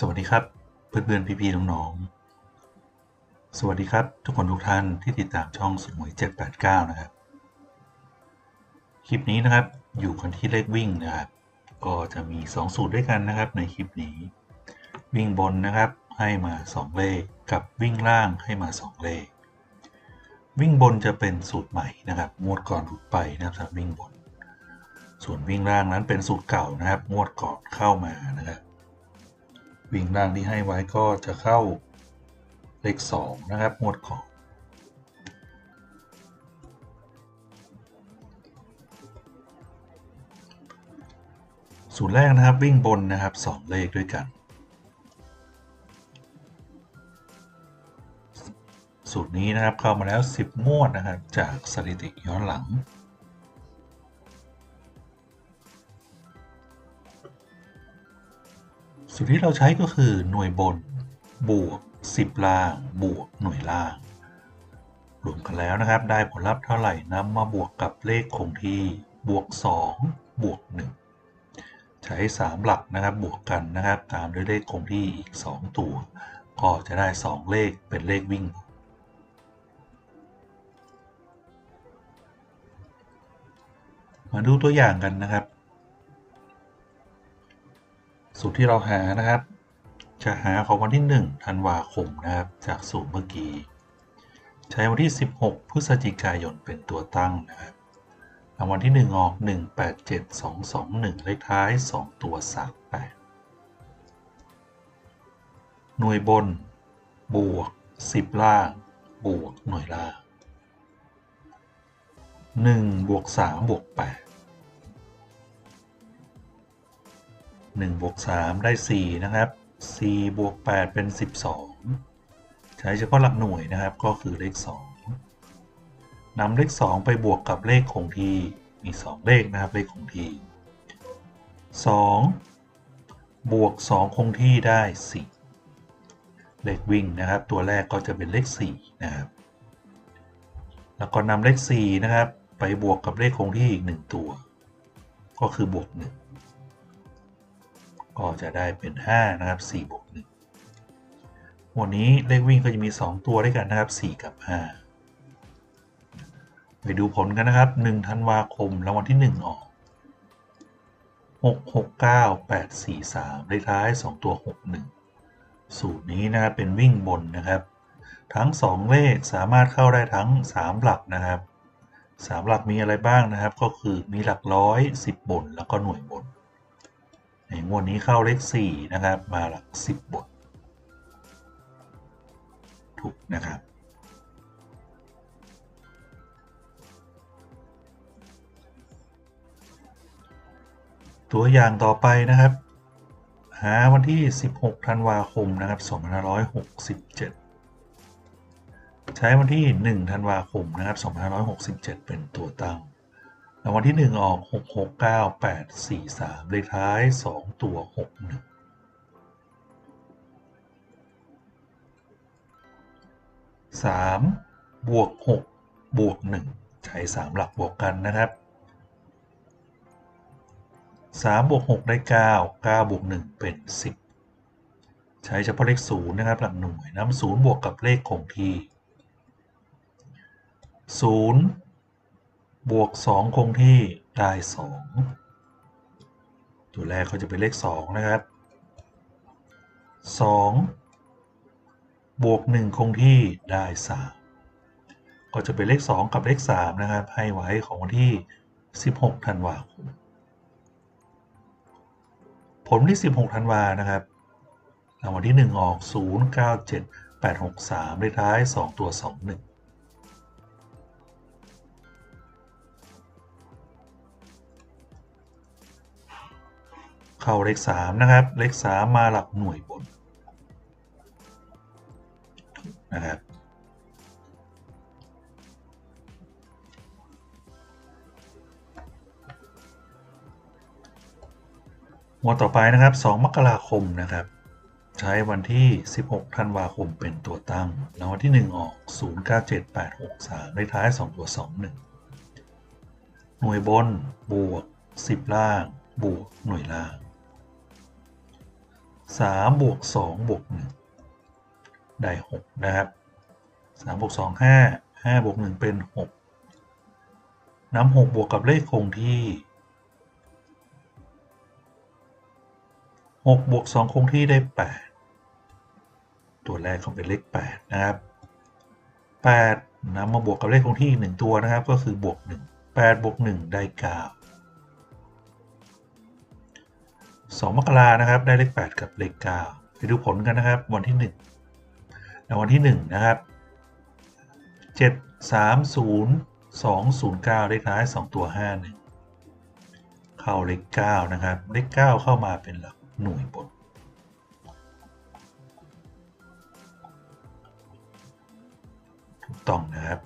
สวัสดีครับ เพื่อนๆพี่ๆน้องๆ สวัสดีครับ ทุกคนทุกท่านที่ติดตามช่องสุดหวย789 นะครับ คลิปนี้นะครับอยู่กันที่เลขวิ่งนะครับ ก็จะมี 2 สูตรด้วยกันนะครับ ในคลิปนี้ วิ่งบนนะครับให้มา 2 เลขกับวิ่งล่างให้มา 2 เลข วิ่งบนจะเป็นสูตรใหม่นะครับงวดก่อนหลุดไปนะครับวิ่งบน ส่วนวิ่งล่างนั้นเป็นสูตรเก่านะครับงวดก่อนเข้ามานะครับ วิ่งล่างที่ให้ไว้ก็จะเข้าเลข 2 นะครับงวดก่อนสูตรแรกนะครับวิ่งบนนะครับ 2 เลขด้วยกัน สูตรนี้นะครับเข้ามาแล้ว 10 งวดนะครับ จากสถิติย้อนหลัง สูตรที่เราใช้ก็คือหน่วยบน บวก 10 ล่าง บวกหน่วยล่าง รวมกันแล้วนะครับ ได้ผลลัพธ์เท่าไหร่นำมาบวกกับเลขคงที่ บวก 2 บวก 1 ใช้ 3 หลักนะครับ บวกกันนะครับ ตามด้วยเลขคงที่อีก 2 ตัว ก็จะได้ 2 เลขเป็นเลขวิ่งมาดูตัวอย่างกันนะครับ สูตรที่เราหานะครับ จะหาของวันที่1ธันวาคมนะครับ จากสูตรเมื่อกี้ ใช้วันที่ 16 พฤศจิกายนเป็นตัวตั้งนะครับรางวัลที่ 1 ออก 187221 เลขท้าย 2 ตัว 38 หน่วยบน บวก 10 ล่าง บวกหน่วยล่าง 1 บวก 3 บวก 8 1บวก3ได้ 4 นะครับ4บวก8เป็น 12 ใช้เฉพาะหลักหน่วยนะครับก็คือเลข 2นำเลข 2 ไปบวกกับเลขคงที่มี 2 เลขนะครับเลขคงที่ 2 บวก 2 คงที่ได้ 4 เลขวิ่งนะครับ ตัวแรกก็จะเป็นเลข 4 นะครับ แล้วก็นำเลข 4 นะครับ ไปบวกกับเลขคงที่อีก 1 ตัว ก็คือบวก 1 ก็จะได้เป็น 5 นะครับ4บวก1วันนี้เลขวิ่งก็จะมี 2 ตัวด้วยกันนะครับ 4 กับ 5 ไปดูผลกันนะครับ 1 ธันวาคมรางวัลที่ 1 ออก 6 6 9 8 4 3เลขท้าย 2 ตัว 61 สูตรนี้นะครับเป็นวิ่งบนนะครับ ทั้ง 2 เลขสามารถเข้าได้ทั้ง 3 หลักนะครับ 3 หลักมีอะไรบ้างนะครับ ก็คือมีหลักร้อย10 บนแล้วก็หน่วยบน ในงวดนี้เข้าเลข4นะครับ มาหลัก10บท ถูกนะครับ ตัวอย่างต่อไปนะครับ หาวันที่ 16 ธันวาคมนะครับ 2567 ใช้วันที่ 1 ธันวาคมนะครับ 2567 เป็นตัวตั้งางวัลที่หนึ่งออกหกหกเก้าแปดสี่สามเลขท้ายสองตัวหกหนึ่งสามบวกหกบวกหนึ่งใช้สามหลักบวกกันนะครับสามบวกหกได้เก้าเก้าบวกหนึ่งเป็นสิบใช้เฉพาะเลขศูนย์นะครับหลักหน่วยนำศูนย์บวกกับเลขคงที่ศูนย์ บวก 2 คงที่ได้ 2 ตัวแรกเขาจะเป็นเลข 2 นะครับ 2 บวก 1 คงที่ได้ 3 ก็จะเป็นเลข 2 กับเลข 3 นะครับ ให้ไว้ของวันที่ 16 ธันวาคม ผลที่ 16 ธันวานะครับรางวัลที่ 1 ออก 0 9 7 8 6 3 เลขท้าย 2 ตัว 2 เข้าเลข3นะครับ เลข3มาหลักหน่วยบนนะครับงวดต่อไปนะครับ 2 มกราคมนะครับ ใช้วันที่ 16 ธันวาคมเป็นตัวตั้งแล้ววันที่ 1 ออก 097863เลขท้าย 2 ตัว 21 หน่วยบนบวก 10 ล่างบวกหน่วยล่าง 3บวก2บวก1ได้ 6 นะครับ3บวก2 5 5บวก1เป็น 6นำ6บวกกับเลขคงที่6บวก2คงที่ได้ 8 ตัวแรกเขาเป็นเลข 8 นะครับ 8นำมาบวกกับเลขคงที่ 1 ตัวนะครับ ก็คือบวก 1 8บวก1ได้ 9 2 มกรานะครับ ได้เลข 8 กับเลข 9 ไปดูผลกันนะครับ วันที่1ในวันที่ 1 นะครับ 7 3 0 2 0 9 เลขท้าย 2 ตัว 5 1 เข้าเลข 9 นะครับ เลข 9 เข้ามาเป็นหลักหน่วยบนถูกต้องนะครับ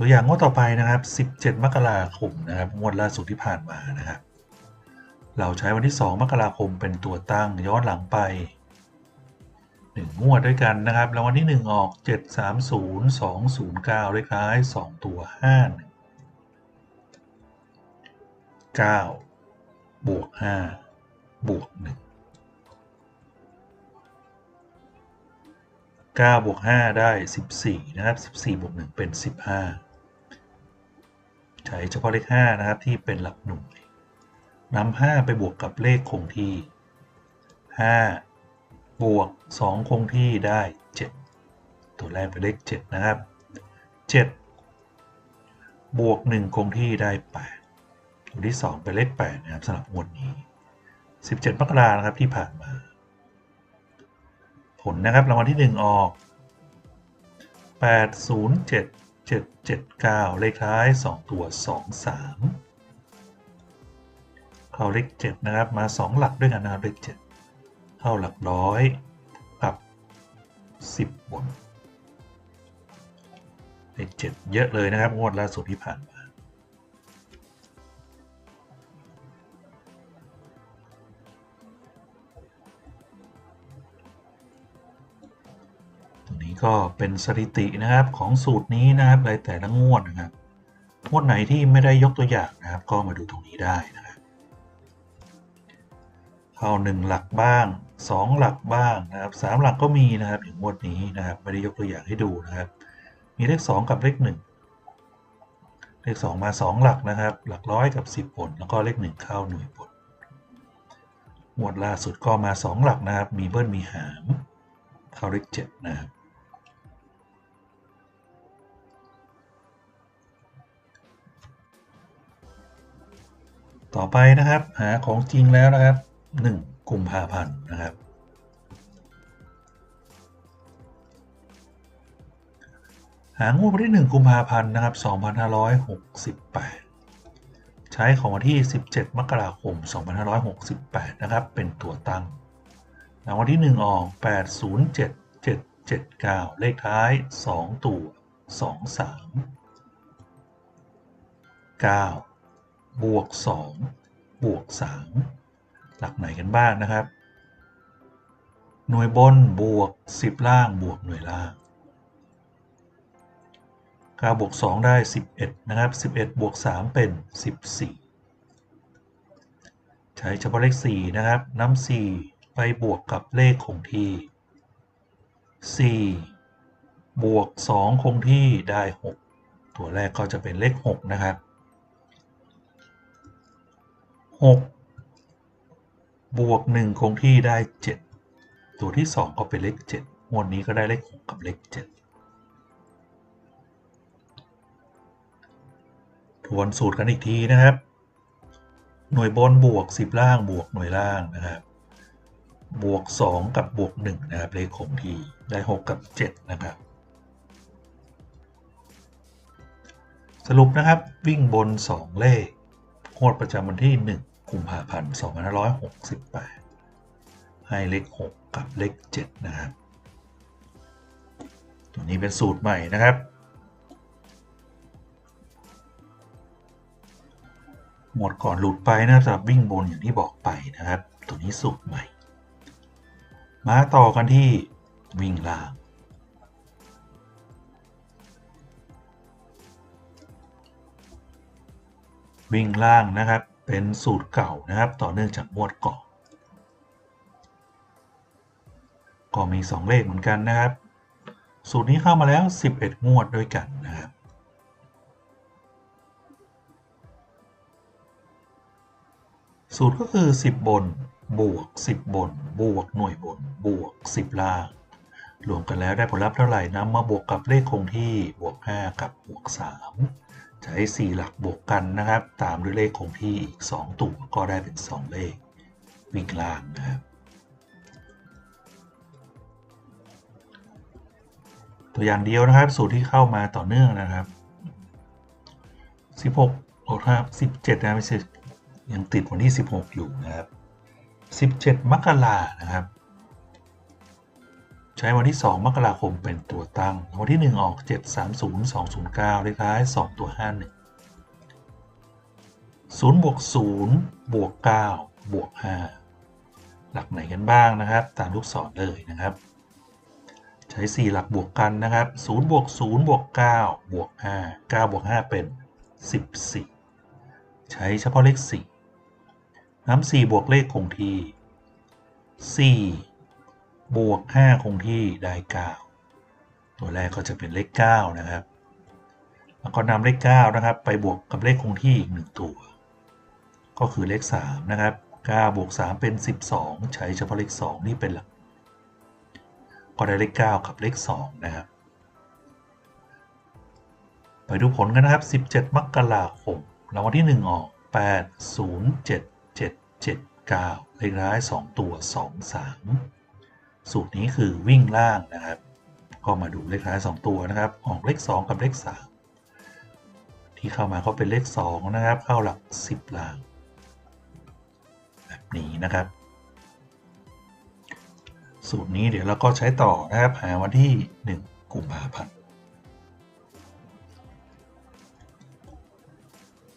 ตัวอย่างงวดต่อไปนะครับ 17 มกราคมนะครับงวดล่าสุดที่ผ่านมานะครับเราใช้วันที่ 2 มกราคมเป็นตัวตั้งย้อนหลังไป 1 งวดด้วยกันนะครับแล้ววันที่ 1 ออก 730 209เลขท้าย 2 ตัว 5 9 บวก 5 บวก 1 9 บวก 5 ได้ 14 นะครับ 14 บวก 1 เป็น 15 ใช้เฉพาะเลข5นะครับที่เป็นหลักหน่วยนำ5ไปบวกกับเลขคงที่ 5 บวก 2 คงที่ได้ 7 ตัวแรกเป็นเลข 7 นะครับ 7 บวก 1 คงที่ได้ 8 ตัวที่ 2 เป็นเลข 8 นะครับสำหรับงวดนี้ 17มกรานะครับที่ผ่านมา ผลนะครับรางวัลที่ 1 ออก 807 779 เลขท้าย 2 ตัว 23 เข้าเลข 7 นะครับ มา 2 หลักด้วยกันนะครับเลข 7 เข้าหลักร้อยกับ 10บนเลข 7 เยอะเลยนะครับ งวดล่าสุดที่ผ่านมา ก็เป็นสถิตินะครับของสูตรนี้นะครับในแต่ละงวดนะครับงวดไหนที่ไม่ได้ยกตัวอย่างนะครับ ก็มาดูตรงนี้ได้นะครับเข้า1หลักบ้าง 2 หลักบ้างนะครับ3หลักก็มีนะครับอย่างงวดนี้นะครับไม่ได้ยกตัวอย่างให้ดูนะครับ มีเลข 2 กับเลข 1 เลข 2 มา 2 หลักนะครับ หลักร้อยกับ 10ผลแล้วก็เลข 1 เข้าหน่วยผลงวดล่าสุดก็มา 2 หลักนะครับ มีเบิ้ลมีหามเข้าเลข7นะครับ ต่อไปนะครับ หาของจริงแล้วนะครับ 1กุมภาพันธ์นะครับ หางวดวันที่ 1 กุมภาพันธ์นะครับ 2568 ใช้ของวันที่ 17 มกราคม 2568 นะครับ เป็นตัวตั้งรางวัลที่ 1 ออก 807 779 เลขท้าย 2 ตัว 23 9 บวก2บวก3หลักไหนกันบ้างนะครับ หน่วยบนบวก 10 ล่างบวกหน่วยล่าง9บวก2ได้ 11 นะครับ 11 บวก 3 เป็น 14 ใช้เฉพาะเลข 4 นะครับนำ4 ไปบวกกับเลขคงที่ 4 บวก 2 คงที่ได้ 6 ตัวแรกก็จะเป็นเลข 6 นะครับ 6บวก1คงที่ได้7ตัวที่2ก็เป็นเลข7งวดนี้ก็ได้เลข6กับเลข7ทวนสูตรกันอีกทีนะครับ หน่วยบนบวก10ล่างบวกหน่วยล่างนะครับบวก 2 กับบวก1นะครับเลขคงที่ได้ 6 กับ 7 นะครับ สรุปนะครับวิ่งบน 2 เลขงวดประจำวันที่1 กุมภาพันธ์2568 ให้เลข 6 กับเลข 7 นะครับ ตัวนี้เป็นสูตรใหม่นะครับ หมดก่อนหลุดไปนะสำหรับวิ่งบนอย่างที่บอกไปนะครับ ตัวนี้สูตรใหม่ มาต่อกันที่วิ่งล่างวิ่งล่างนะครับ เป็นสูตรเก่านะครับ ต่อเนื่องจากงวดก่อนก็มี 2 เลขเหมือนกันนะครับ สูตรนี้เข้ามาแล้ว 11 งวดด้วยกันนะครับสูตรก็คือ 10 บน บวก 10 บน บวกหน่วยบน บวก 10 ล่าง รวมกันแล้วได้ผลลัพธ์เท่าไหร่นำมาบวกกับเลขคงที่บวก 5 กับบวก 3 ใช้ 4 หลักบวกกันนะครับ ตามด้วยเลขคงที่อีก 2 ตัวก็ได้เป็น 2 เลข วิ่งล่างนะครับ ตัวอย่างเดียวนะครับ สูตรที่เข้ามาต่อเนื่องนะครับ 16โอ้ครับ17นะไม่ใช่ยังติดวันที่ 16 อยู่นะครับ 17 มกรานะครับ ใช้วันที่ 2 มกราคมเป็นตัวตั้ง วันที่ 1 ออก 730 209 เลขท้าย 2 ตัว 51 0บวก0บวก9บวก5หลักไหนกันบ้างนะครับ ตามลูกศรเลยนะครับ ใช้ 4 หลักบวกกันนะครับ0บวก0บวก9บวก5 9บวก5 เป็น 14 ใช้เฉพาะเลข 4 น้ำ4บวกเลขคงที่ 4 บวก 5 คงที่ได้ 9 ตัวแรกก็จะเป็นเลข 9 นะครับ แล้วก็นำเลข 9 นะครับ ไปบวกกับเลขคงที่อีก 1 ตัว ก็คือเลข 3 นะครับ 9 บวก 3 เป็น 12 ใช้เฉพาะเลข 2 นี่เป็นหลัก ก็ได้เลข 9 กับเลข 2 นะครับ ไปดูผลกันนะครับ 17 มกราคมรางวัลที่ 1 ออก 8 0 7 7 7 9 เลขท้าย 2 ตัว 2 3 สูตรนี้คือวิ่งล่างนะครับ ก็มาดูเลขท้าย 2 ตัวนะครับ ออกเลข 2 กับเลข 3 ที่เข้ามาก็เป็นเลข 2 นะครับ เข้าหลัก 10ล่างแบบนี้นะครับ สูตรนี้เดี๋ยวเราก็ใช้ต่อนะครับ หาวันที่ 1กุมภาพันธ์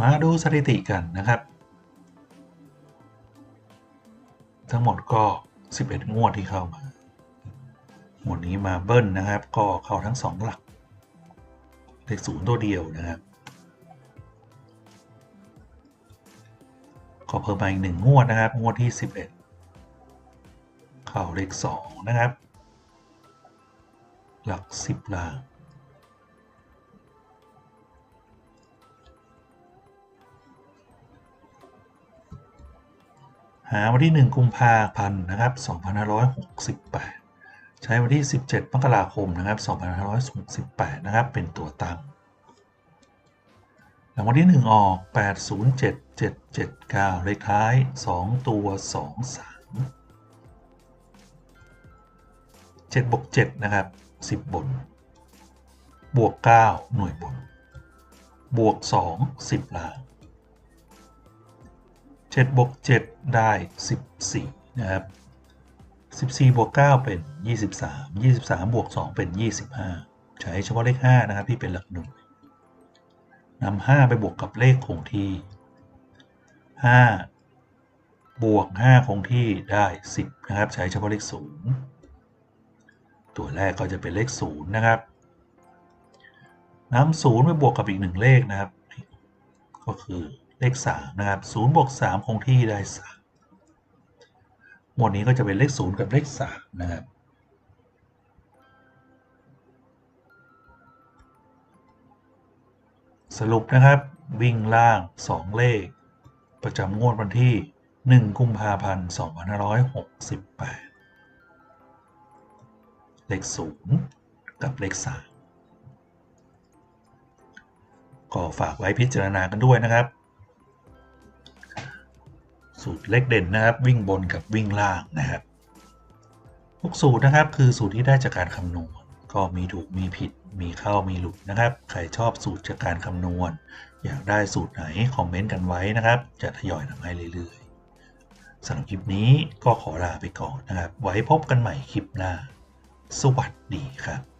มาดูสถิติกันนะครับ ทั้งหมดก็ 11 งวดที่เข้ามา หมดนี้มาเบิ้ลนะครับ ก็เข้าทั้ง 2 หลักเลขศูนย์ตัวเดียวนะครับ ก็เพิ่มมาอีกหนึ่งงวดนะครับ งวดที่ 11 เข้าเลข2นะครับ หลัก 10ล่างหาวันที่ 1 กุมภาพันธ์นะครับ 2568 ใช้วันที่ 17 มกราคมนะครับ2568นะครับ เป็นตัวตั้งรางวัลที่ 1 ออก 807779 เลขท้าย 2 ตัว 2 3 7บวก7นะครับ 10 บน บวก 9 หน่วยบน บวก 2 10ล่าง7บวก7ได้ 14 นะครับ 14บวก9เป็น 23 23บวก2เป็น 25 ใช้เฉพาะเลข5นะครับที่เป็นหลักหน่วยนำ5ไปบวกกับเลขคงที่ 5 บวก 5 คงที่ได้ 10 นะครับ ใช้เฉพาะเลข 0 ตัวแรกก็จะเป็นเลข 0 นะครับนำ0ไปบวกกับอีก 1 เลขนะครับ ก็คือเลข 3 นะครับ0บวก3คงที่ได้ 3 หมวดนี้ก็จะเป็นเลข 0 กับเลข 3 นะครับ สรุปนะครับวิ่งล่าง 2 เลข ประจำงวดวันที่ 1 กุมภาพันธ์2568 เลข 0 กับเลข 3 ก็ฝากไว้พิจารณากันด้วยนะครับ สูตรเลขเด่นนะครับ วิ่งบนกับวิ่งล่างนะครับทุกสูตรนะครับคือสูตรที่ได้จากการคำนวณ ก็มีถูกมีผิด มีเข้ามีหลุดนะครับ ใครชอบสูตรจากการคำนวณ อยากได้สูตรไหนคอมเมนต์กันไว้นะครับ จะทยอยนำให้เรื่อยๆสำหรับคลิปนี้ก็ขอลาไปก่อนนะครับ ไว้พบกันใหม่คลิปหน้า สวัสดีครับ